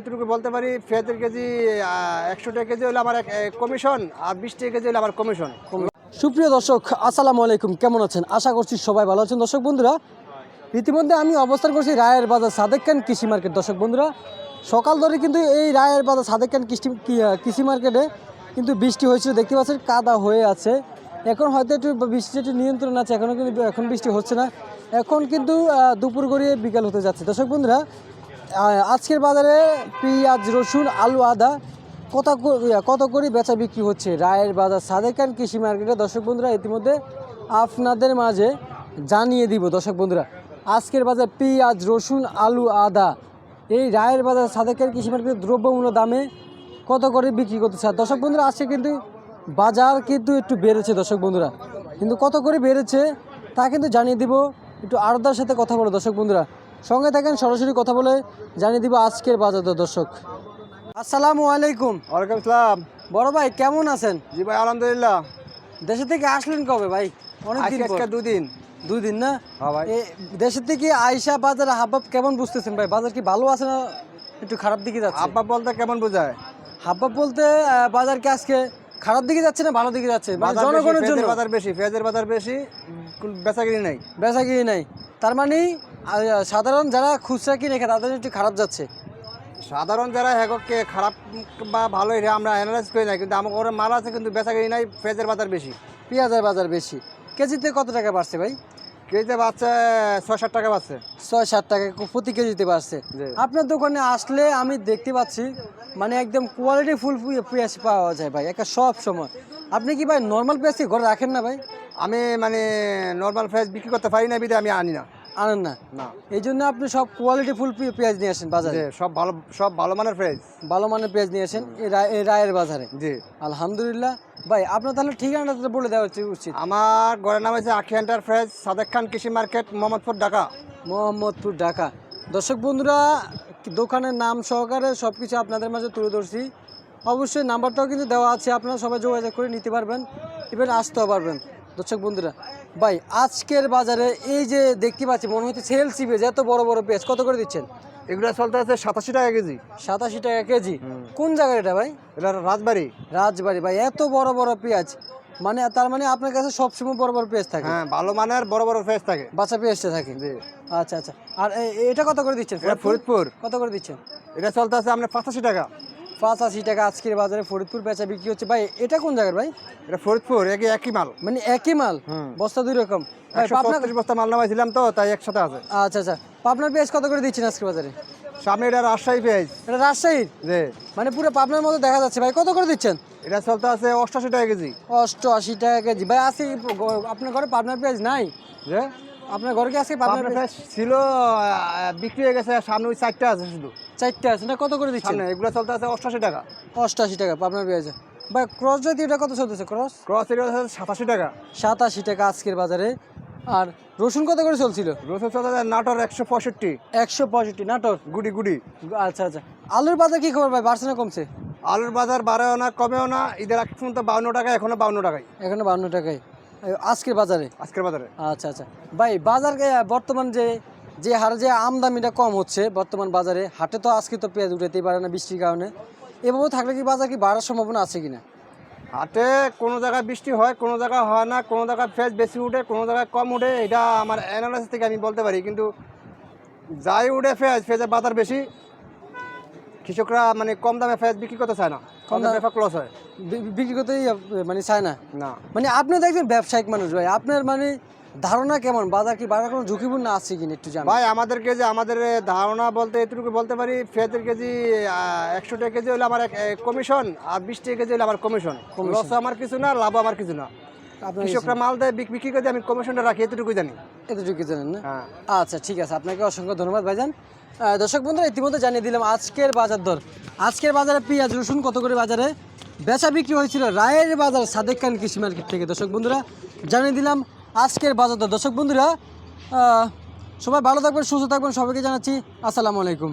এতটুকু বলতে পারি পেঁয়াজের কেজি একশো টাকা কেজি হলে আমার কমিশন আর বিশ টাকা কেজি হলে আমার কমিশন সুপ্রিয় দর্শক, আসসালামু আলাইকুম, কেমন আছেন? আশা করছি সবাই ভালো আছেন। দর্শক বন্ধুরা, ইতিমধ্যে আমি অবস্থান করছি রায়ের বাজার সাদেক খান কৃষি মার্কেট। দর্শক বন্ধুরা, সকাল ধরে কিন্তু এই রায়ের বাজার সাদেক খান কৃষি কৃষি মার্কেটে কিন্তু বৃষ্টি হয়েছিল, দেখতে পাচ্ছেন কাদা হয়ে আছে। এখন হয়তো একটু বৃষ্টি একটু নিয়ন্ত্রণ আছে এখনও কিন্তু, এখন বৃষ্টি হচ্ছে না। এখন কিন্তু দুপুর গড়িয়ে বিকাল হতে যাচ্ছে। দর্শক বন্ধুরা আজকের বাজারে পেঁয়াজ, রসুন, আলু, আদা কত কত করে বেচা বিক্রি হচ্ছে? রায়ের বাজার সাদেক খান কৃষি মার্কেটে দর্শক বন্ধুরা, ইতিমধ্যে আপনাদের মাঝে জানিয়ে দিব দর্শক বন্ধুরা। আজকের বাজার পেঁয়াজ, রসুন, আলু, আদা, এই রায়ের বাজার সাদেক খান কৃষি মার্কেটে দ্রব্যমূল্য দামে কত করে বিক্রি করতেছে? আর দর্শক বন্ধুরা, আজকে কিন্তু বাজার কিন্তু একটু বেড়েছে দর্শক বন্ধুরা। কিন্তু কত করে বেড়েছে তা কিন্তু জানিয়ে দিব। একটু আরদার সাথে কথা বলো দর্শক বন্ধুরা। সঙ্গে থাকেন সরাসরি কথা বলে জানিয়ে দিব আজকের বাজার দর দর্শক। আসসালামু আলাইকুম। ওয়ালাইকুম আসসালাম। বড় ভাই কেমন আছেন? জি ভাই আলহামদুলিল্লাহ। দেশে থেকে আসলেন কবে ভাই? অনেক দিন দুদিন। দুই দিন না? হ্যাঁ ভাই। দেশের থেকে আইসা বাজার হাবভাব কেমন বুঝতেছেন ভাই? বাজার কি ভালো আছে না একটু খারাপ দিকে যাচ্ছে? আব্বা বলতে কেমন বোঝায়? হাবভাব বলতে বাজার কি আজকে খারাপ দিকে যাচ্ছে না ভালো দিকে যাচ্ছে? মানে জনগণের জন্য। বাজার বেশি পেঁয়াজের বাজার বেশি বেচাকিনি নাই। বেচা কিনে নাই। তার মানে সাধারণ যারা খুচরা কিনে খায় তাদের একটু খারাপ যাচ্ছে। সাধারণ যারা হ্যাগকে খারাপ বা ভালো এটা আমরা অ্যানালাইজ করি না কিন্তু আমার ঘরে মাল আছে কিন্তু বেচাকিনি নাই পেঁয়াজের বাজার বেশি। পেঁয়াজের বাজার বেশি। কেজিতে কত টাকা বাড়ছে ভাই? কেজিতে বাড়ছে ছয় ষাট টাকা বাড়ছে। ছয় সাত টাকা প্রতি কেজিতে বাড়ছে। আপনার দোকানে আসলে আমি দেখতে পাচ্ছি মানে একদম কোয়ালিটি ফুল পেঁয়াজ পাওয়া যায় ভাই একটা সব সময়। আপনি কি ভাই নর্মাল পেঁয়াজ ঘরে রাখেন না ভাই? আমি মানে নর্মাল পেঁয়াজ বিক্রি করতে পারি না বিদে আমি আনি না। আনেন না? না। এই জন্য আপনি সব কোয়ালিটি ফুল পেঁয়াজ নিয়ে আসেন বাজারে? সব ভালো সব ভালো মানের পেঁয়াজ। ভালো মানের পেঁয়াজ নিয়ে আসেন এই রায়ের বাজারে? জি। আলহামদুলিল্লাহ। ভাই আপনার তাহলে ঠিকানাটা বলে দেওয়া উচিত- আমার ঘরের নাম হচ্ছে আখি এন্টারপ্রাইজ সাদেক খান কৃষি মার্কেট মোহাম্মদপুর ঢাকা। মোহাম্মদপুর ঢাকা। দর্শক বন্ধুরা দোকানের নাম সহকারে সব কিছু আপনাদের মাঝে তুলে ধরছি। অবশ্যই নাম্বারটাও কিন্তু দেওয়া আছে আপনারা সবাই যোগাযোগ করে নিতে পারবেন। ইভেন আসতেও পারবেন। দর্শক বন্ধুরা ভাই আজকের বাজারে এই যে দেখতে পাচ্ছি মনে হচ্ছে সেল সিপেজ এত বড় বড় পেঁয়াজ কত করে দিচ্ছেন? এগুলো চলতে আছে সাতাশি টাকা কেজি। সাতাশি টাকা কেজি। কোন জায়গায় এটা ভাই? এটা রাজবাড়ি। রাজবাড়ি ভাই এত বড় বড় পেঁয়াজ। মানে তার মানে আপনার কাছে সবসময় বড় বড় পেঁয়াজ থাকে? হ্যাঁ ভালো মানের বড় বড় পেঁয়াজ থাকে। বাচ্চা পেঁয়াজটা থাকে? জি। আচ্ছা আচ্ছা। আর এটা কত করে দিচ্ছেন? এটা ফরিদপুর। কত করে দিচ্ছেন? এটা চলতে আছে আপনার পঁচাশি টাকা। পঁচাশি টাকা আজকের বাজারে ফরিদপুর বেচা বিক্রি হচ্ছে। ভাই এটা কোন জায়গার ভাই? এটা ফরিদপুর একই একই মাল। মানে একই মাল? বস্তা দুই রকম। পঁয়ত্রিশ বস্তা মাল নামাইছিলাম তো তাই একসাথে আছে। আচ্ছা আচ্ছা। পাবনার পেঁয়াজ কত করে দিচ্ছেন আজকের বাজারে? সামনে এটা রাজশাহী পেঁয়াজ। এটা রাজশাহীর? যে মানে পুরো পাবনার মতো দেখা যাচ্ছে। ভাই কত করে দিচ্ছেন? এটা চলতে আছে অষ্টাশি টাকা কেজি। অষ্টআশি টাকা কেজি। ভাই আজকে আপনার ঘরে পাবনার পেঁয়াজ নাই? যে আপনার ঘরে কি আজকে পাবনার আপনার পেঁয়াজ? ছিল বিক্রি হয়ে গেছে সামনে ওই চারটা আছে শুধু। চারটে আছে না? কত করে দিচ্ছেন? সামনে এগুলো চলতে আছে অষ্টাশি টাকা। অষ্টআশি টাকা পাবনার পেঁয়াজ ভাই ক্রস জাতীয় এটা কত চলতেছে? ক্রস ক্রস এটা সাতাশি টাকা। সাতাশি টাকা আজকের বাজারে। আর রসুন কত করে চলছিল? রসুন চলতে নাটোর একশো পঁয়ষট্টি। একশো পঁয়ষট্টি নাটোর? গুড়ি গুড়ি। আচ্ছা আচ্ছা। আলুর বাজার কি খবর ভাই বাড়ছে না কমছে? আলুর বাজার বাড়েও না কমেও না। ঈদের আগ পর্যন্ত বাউন্ন টাকা এখনও বাউন্ন টাকায়। এখানে বাউন্ন টাকায়। আজকের বাজারে? আজকের বাজারে। আচ্ছা আচ্ছা। ভাই বাজার বর্তমান যে যে হারে যে আমদামিটা কম হচ্ছে বর্তমান বাজারে হাটে তো আজকে তো পেঁয়াজ উঠাতেই পারে না বৃষ্টির কারণে। এভাবে থাকলে কি বাজার কি বাড়ার সম্ভাবনা আছে কিনা? হাটে কোনো জায়গায় বৃষ্টি হয় কোনো জায়গায় হয় না কোনো জায়গায় ফেজ বেশি উঠে কোনো জায়গায় কম উঠে এটা আমার অ্যানালাইসিস থেকে আমি বলতে পারি। কিন্তু যাই উঠে ফেজ ফেজের বাজার বেশি কৃষকরা মানে কম দামে ফেজ বিক্রি করতে চায় না। কম দামে- দামে ক্লস হয়। বিক্রি করতেই মানে চায় না। না। মানে আপনি তো একজন ব্যবসায়িক মানুষ ভাই। আপনার মানে ধারণা কেমন? বাজার কি বাজার কোনো ঝুঁকিপূর্ণ আছে কিনা একটু জানান। ভাই আমাদেরকে যে আমাদের ধারণা বলতে এটুকু বলতে পারি ফেজের কেজি একশো টাকা কেজি হলে আমার কমিশন আর বিশ টাকা কেজি হলে আমার কমিশন। লস আমার কিছু না লাভ আমার কিছু না। কৃষকরা মাল দেয় বিক- বিক্রি করে আমি কমিশনটা রাখি এতটুকু জানি। এতটুকু জানেন না? হ্যাঁ। আচ্ছা ঠিক আছে আপনাকে অসংখ্য ধন্যবাদ ভাইজান। দর্শক বন্ধুরা ইতিমধ্যে জানিয়ে দিলাম আজকের বাজার দর। আজকের বাজারে পেঁয়াজ রসুন কত করে বাজারে? বেচা বিক্রি হয়েছিল রায়ের বাজার সাদেক খান কৃষি মার্কেট থেকে। দর্শক বন্ধুরা জানিয়ে দিলাম আজকের বাজার দর। দর্শক বন্ধুরা সবাই ভালো থাকবেন সুস্থ থাকবেন সবাইকে জানাচ্ছি আসসালামু আলাইকুম।